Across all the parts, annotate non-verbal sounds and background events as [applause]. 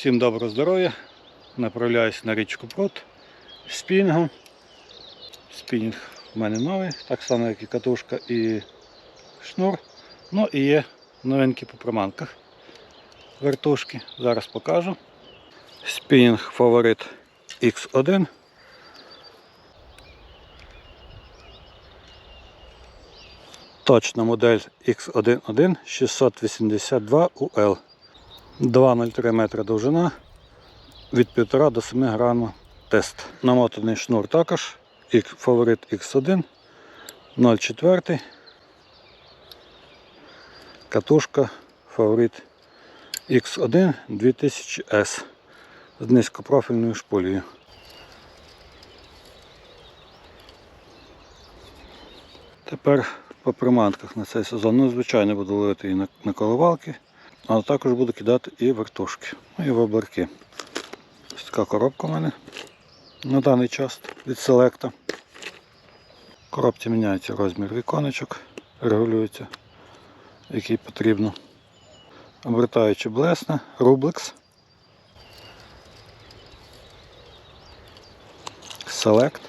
Всім доброго здоров'я. Направляюсь на річку Прут з спінінгом. Спінінг в мене новий, так само як і катушка і шнур. Ну і є новинки по приманках. Вертушки. Зараз покажу. Спінінг фаворит X1. Точна модель X11 682 UL. 2,03 метра довжина від 1,5 до 7 грамів тест. Намотаний шнур також. Фаворит X1 0,4. Катушка фаворит X1 2000S з низькопрофільною шпулею. Тепер по приманках на цей сезон. Ну, звичайно, буду ловити і на коливалки, але також буду кидати і вертушки, ну і воблерки. Ось така коробка у мене на даний час від селекта. В коробці міняється розмір віконечок, регулюється, який потрібно. Обертаючи блесна, рублекс. Select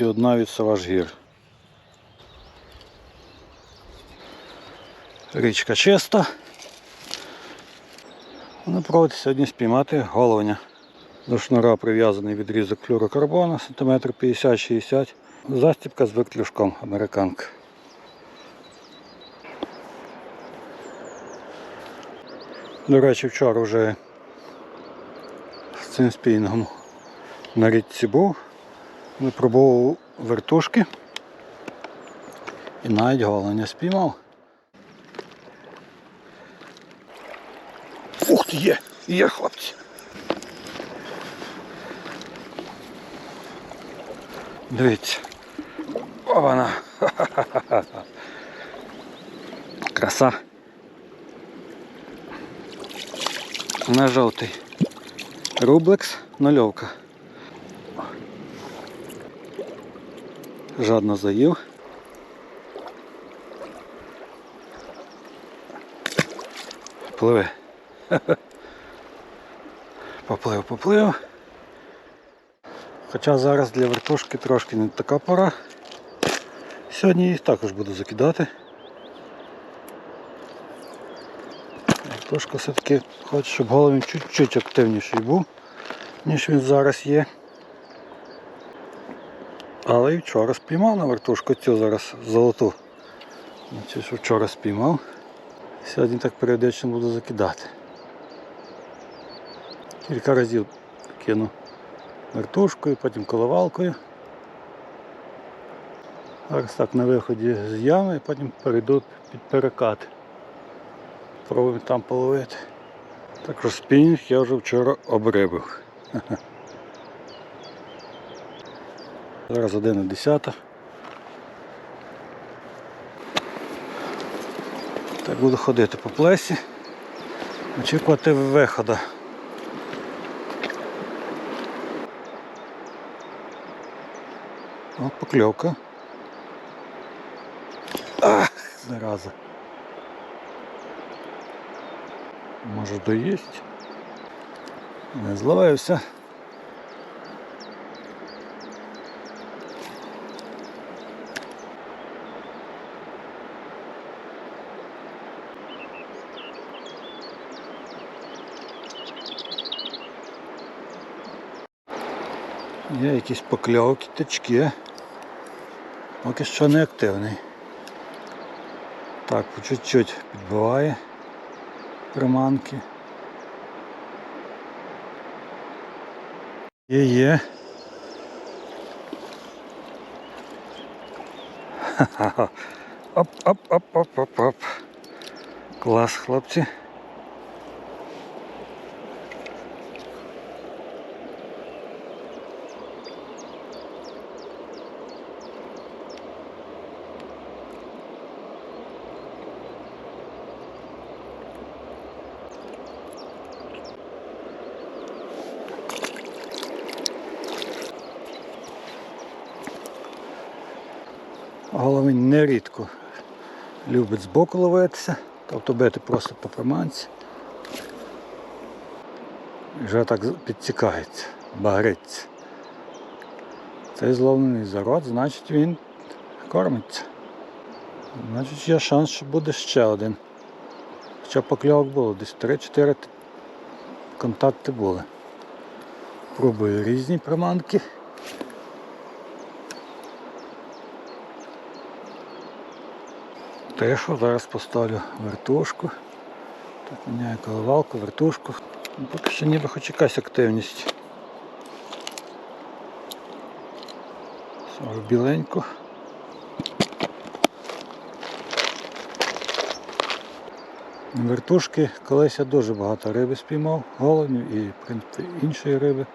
і одна від Savage Гір. Річка чиста. Вона проводить сьогодні спіймати головня. До шнура прив'язаний відрізок флюрокарбону сантиметр 50-60 Застібка з вертлюжком американка. До речі, вчора вже з цим спінінгом на річці був. Випробував вертушки і навіть головня спіймав. Ух ти, є! Є, хлопці! Дивіться. О, вона. [laughs] Краса. На жовтий. Рублекс нульовка. Жадно заїв. Пливе. [laughs] Поплив, поплив. Хоча зараз для вертушки трошки не така пора. Сьогодні їх також буду закидати. Вертушка все-таки хоче, щоб головень чуть-чуть активніший був, ніж він зараз є. Але і вчора спіймав на вертушку цю зараз золоту. Цю, що вчора спіймав. Сьогодні так періодично буду закидати. Кілька разів кину вертушкою, потім коливалкою. Зараз так на виході з ями, потім перейду під перекат. Пробуємо там половити. Також спінінг я вже вчора обрибив. [laughs] Зараз 11. Так буду ходити по плесі, очікувати виходу. О, покльовка. Ах, зараза. Може доїсть. Не зловився. Є якісь покльовки, тачки. Поки що не активний. Так, по чуть-чуть підбиває приманки. Є є. Ха-ха-ха. Оп-оп-оп-оп-оп-оп. Клас, хлопці. Головень нерідко любить збоку ловитися, тобто бити просто по приманці. вже так підтікається, багриться. Цей зловлений зарод, значить він кормиться. Значить є шанс, що буде ще один. Хоча покльовок було, десь 3-4 контакти були. Пробую різні приманки. Тишу, зараз поставлю вертушку. Так, міняю коливалку, вертушку. Ну, Поки що ніби хоч якась активність. Саме біленьку. На Вертушки колись я дуже багато риби спіймав, головнів і в принципі, іншої риби.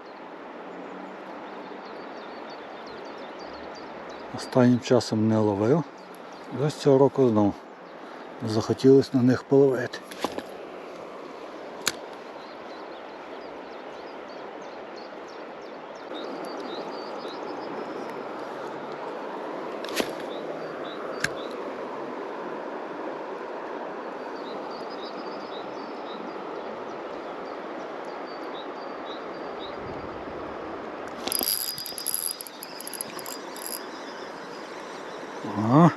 Останнім часом не ловив. І ось цього року знову захотілося на них половити. Ага.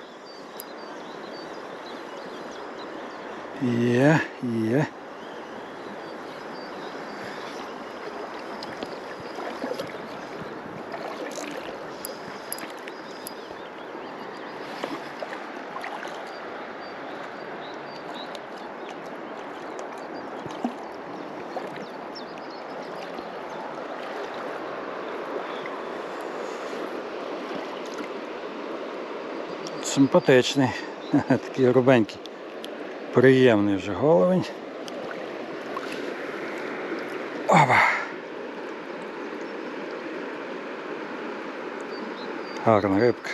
Є, є. Симпатичний, [laughs] такий рубенький. Приємний вже головень. Опа. Гарна рибка.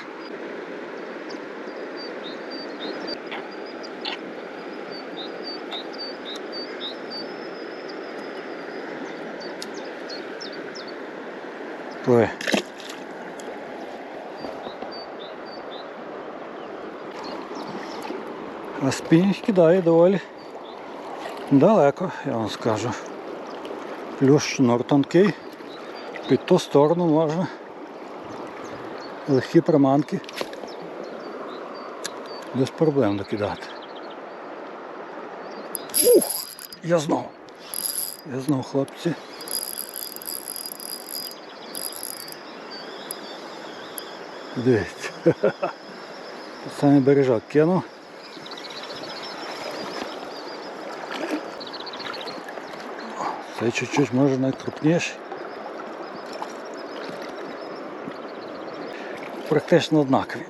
Пливе. А спінінг кидає доволі далеко, я вам скажу. Плюс шнур тонкий. Під ту сторону можна. Легкі приманки. Без проблем докидати. Ух! Я знов. Я знов, хлопці. Дивіться. [laughs] Саме бережок кинув. Цей чуть-чуть може найкрупніший. Практично однакові.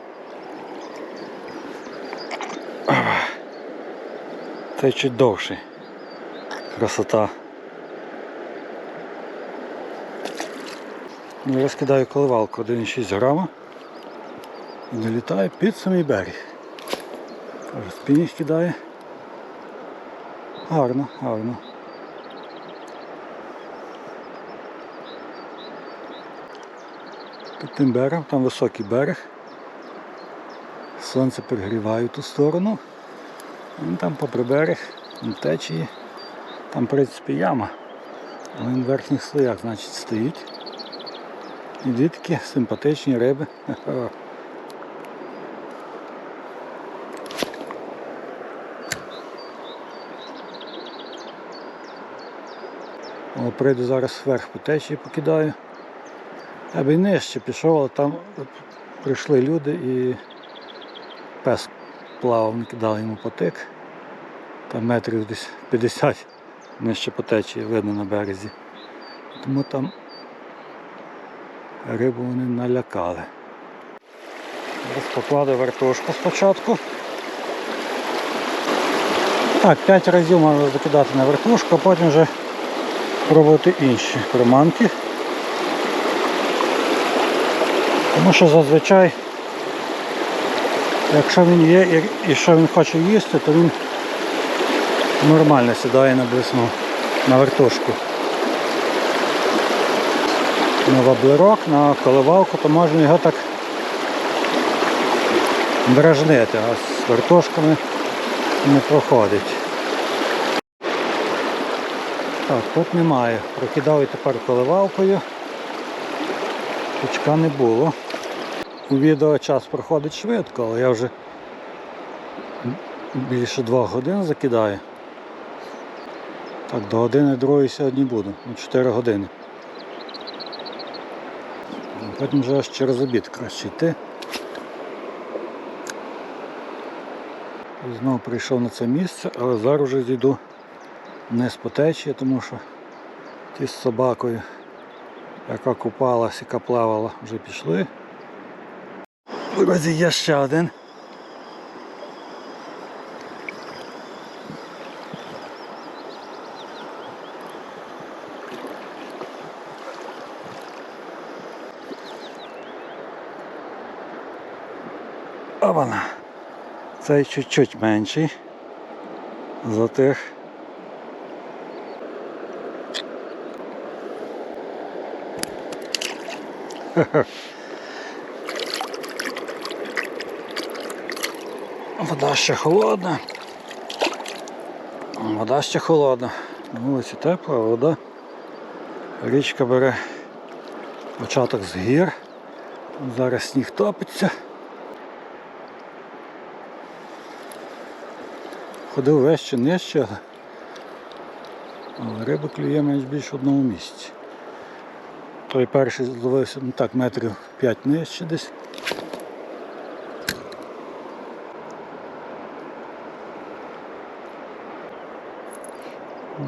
Цей чуть довший. Красота. Ну, Я скидаю коливалку 1,6 грама і налітаю під самий берег. Каже, спінінг кидає. Гарно, гарно. Під тим берегом, там високий берег. Сонце перегріває ту сторону. Він там попри берег, він течії. Там, в принципі, яма. Але він в верхніх слоях, значить, стоїть. І дві такі симпатичні риби. [laughs] Прийду зараз вверх по течії покидаю. Я би й нижче пішов, але там прийшли люди і пес плавав, не кидали йому потик. Там метрів десь 50 нижче по течії видно на березі. Тому там рибу вони налякали. Покладу вертушку спочатку. Так, 5 разів можна закидати на вертушку, а потім вже пробувати інші приманки. Тому що зазвичай, якщо він є і, що він хоче їсти, то він нормально сідає на блесну, на вертушку. На воблерок, на коливалку, то можна його так дражнити, а з вертушками не проходить. Так, тут немає. Прокидав і тепер коливалкою. Пучка не було. У відео час проходить швидко, але я вже більше двох годин закидаю. Так, до години другої сьогодні буду, на 4 години. Потім вже аж через обід краще йти. Знову прийшов на це місце, але зараз вже зійду не з по течії, тому що ті з собакою, яка купалась, яка плавала, вже пішли. Друзі, є ще один. Обана. Цей чуть-чуть менший за тих. [laughs] Вода ще холодна. Вода ще холодна. На вулиці тепла, вода. Річка бере початок з гір. Зараз сніг топиться. Ходив вище, нижче, але- риба клює менш більш в одному місці. Той перший зловився ну так, метрів 5 нижче десь.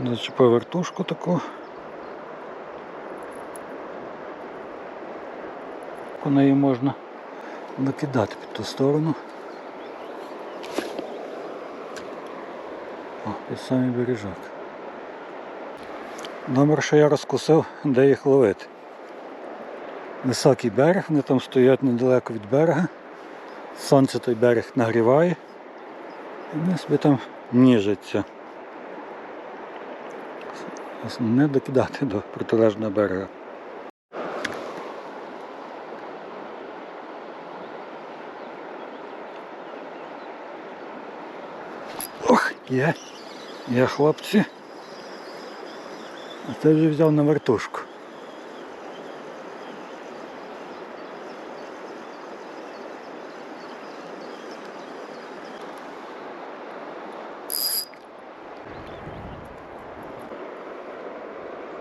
Зачепив вертушку таку. По неї можна накидати під ту сторону. О, під самий бережок. Номер, що я розкусив, де їх ловити. Високий берег, вони там стоять недалеко від берега. Сонце той берег нагріває. І вони собі там ніжаться. Не докидати до протилежного берега. Ох, є, є хлопці. А це вже взяв на вертушку.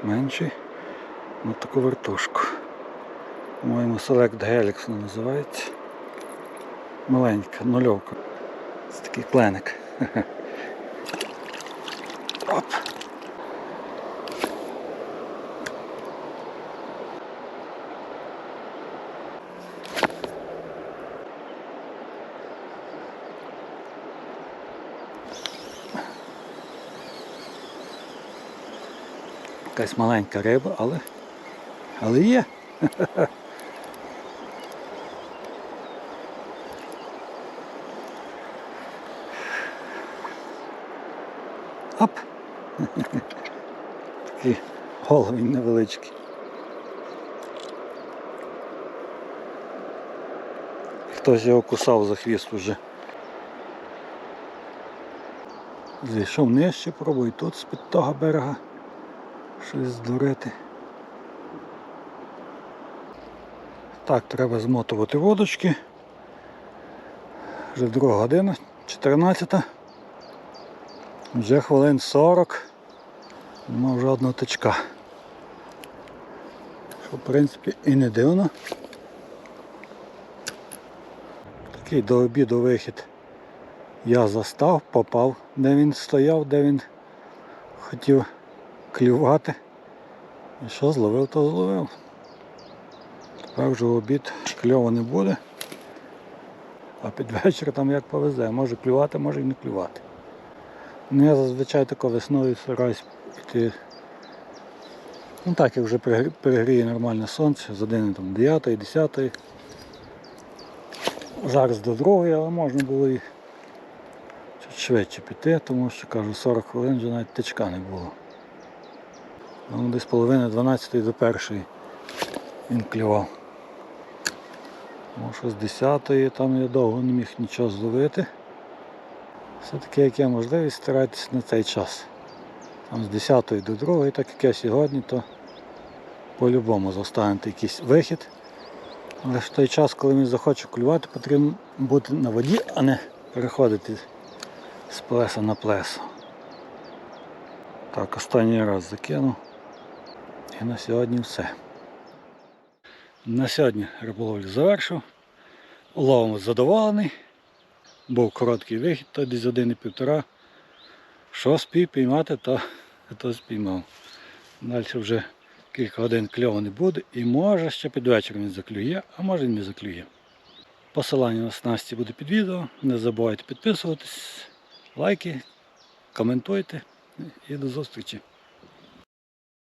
Менший на таку вертушку. По-моєму, Select Helix вона називається. Маленька, нульовка. Це такий кленик. [laughs] Оп. Якась маленька риба, але, але є. Оп. Такий головень невеличкий. Хтось його кусав за хвіст уже. Зайшов нижче, пробую тут з-під того берега щось здурити. Так, треба змотувати водочки. Вже друга година, 14. Вже хвилин 40. Нема жодного тичка. Що в принципі і не дивно. Такий до обіду вихід я застав, попав, де він стояв, де він хотів клювати. І що зловив, то зловив. Тепер вже в обід кльово не буде. А під вечір там як повезе, може клювати, може і не клювати. Ну я зазвичай тако весною стараюсь піти. Ну так, як вже перегріє нормальне сонце, з 1 там 9, 10. Зараз до другої, але можна було і чуть швидше піти, тому що кажу 40 хвилин вже навіть тичка не було. Ну, десь половина 12 до першої він клював. Може з 10 там я довго не міг нічого зловити. Все-таки як є можливість старайтесь на цей час. Там з 10 до 2, так як я сьогодні, то по-любому застанете якийсь вихід. Але в той час, коли він захоче клювати, потрібно бути на воді, а не переходити з плеса на плесо. Так, останній раз закинув. І на сьогодні все. На сьогодні риболовлю завершив. Уловом задоволений. Був короткий вихід, то десь один і півтора. Що спів піймати, то, то спіймав. Далі вже кілька годин кльово не буде і може ще під вечір він заклює, а може і не заклює. Посилання на снасті буде під відео. Не забувайте підписуватись, лайки, коментуйте і до зустрічі.